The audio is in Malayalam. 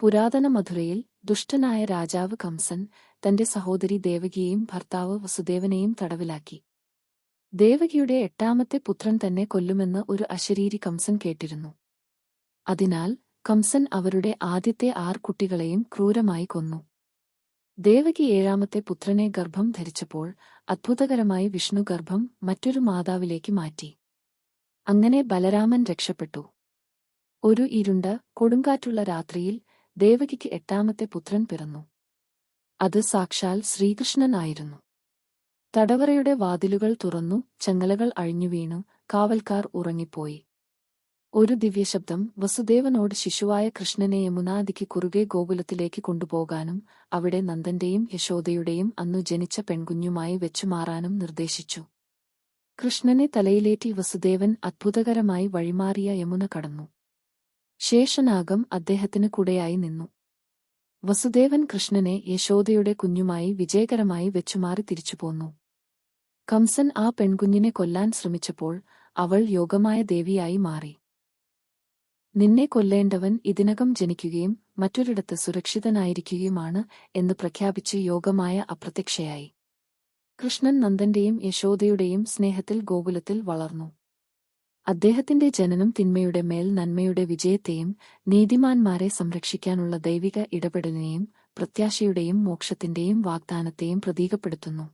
പുരാതന മധുരയിൽ ദുഷ്ടനായ രാജാവ് കംസൻ തന്റെ സഹോദരി ദേവകിയെയും ഭർത്താവ് വസുദേവനെയും തടവിലാക്കി. ദേവകിയുടെ എട്ടാമത്തെ പുത്രൻ തന്നെ കൊല്ലുമെന്ന് ഒരു അശരീരി കംസൻ കേട്ടിരുന്നു. അതിനാൽ കംസൻ അവരുടെ ആദ്യത്തെ ആർ കുട്ടികളെയും ക്രൂരമായി കൊന്നു. ദേവകി ഏഴാമത്തെ പുത്രനെ ഗർഭം ധരിച്ചപ്പോൾ അത്ഭുതകരമായി വിഷ്ണു ഗർഭം മറ്റൊരു മാതാവിലേക്ക് മാറ്റി. അങ്ങനെ ബലരാമൻ രക്ഷപ്പെട്ടു. ഒരു ഇരുണ്ട കൊടുങ്കാറ്റുള്ള രാത്രിയിൽ ദേവകിക്ക് എട്ടാമത്തെ പുത്രൻ പിറന്നു. അത് സാക്ഷാൽ ശ്രീകൃഷ്ണനായിരുന്നു. തടവറയുടെ വാതിലുകൾ തുറന്നു ചങ്ങലകൾ അഴിഞ്ഞുവീണു കാവൽക്കാർ ഉറങ്ങിപ്പോയി. ഒരു ദിവ്യശബ്ദം വസുദേവനോട് ശിശുവായ കൃഷ്ണനെ യമുനാദിക്ക് കുറുകെ ഗോകുലത്തിലേക്ക് കൊണ്ടുപോകാനും അവിടെ നന്ദന്റെയും യശോദയുടെയും അന്നു ജനിച്ച പെൺകുഞ്ഞുമായി വെച്ചുമാറാനും നിർദ്ദേശിച്ചു. കൃഷ്ണനെ തലയിലേറ്റി വസുദേവൻ അത്ഭുതകരമായി വഴിമാറിയ യമുന കടന്നു. ശേഷനാഗം അദ്ദേഹത്തിന് കൂടെയായി നിന്നു. വസുദേവൻ കൃഷ്ണനെ യശോദയുടെ കുഞ്ഞുമായി വിജയകരമായി വെച്ചുമാറി തിരിച്ചുപോന്നു കംസൻ ആ പെൺകുഞ്ഞിനെ കൊല്ലാൻ ശ്രമിച്ചപ്പോൾ അവൾ യോഗമായ ദേവിയായി മാറി. നിന്നെ കൊല്ലേണ്ടവൻ ഇതിനകം ജനിക്കുകയും മറ്റൊരിടത്ത് സുരക്ഷിതനായിരിക്കുകയുമാണ് എന്ന് പ്രഖ്യാപിച്ച് യോഗമായ അപ്രത്യക്ഷയായി. കൃഷ്ണൻ നന്ദന്റെയും യശോദയുടെയും സ്നേഹത്തിൽ ഗോകുലത്തിൽ വളർന്നു. അദ്ദേഹത്തിന്റെ ജനനം തിന്മയുടെ മേൽ നന്മയുടെ വിജയത്തെയും നീതിമാന്മാരെ സംരക്ഷിക്കാനുള്ള ദൈവിക ഇടപെടലിനെയും പ്രത്യാശയുടെയും മോക്ഷത്തിന്റെയും വാഗ്ദാനത്തെയും പ്രതീകപ്പെടുത്തുന്നു.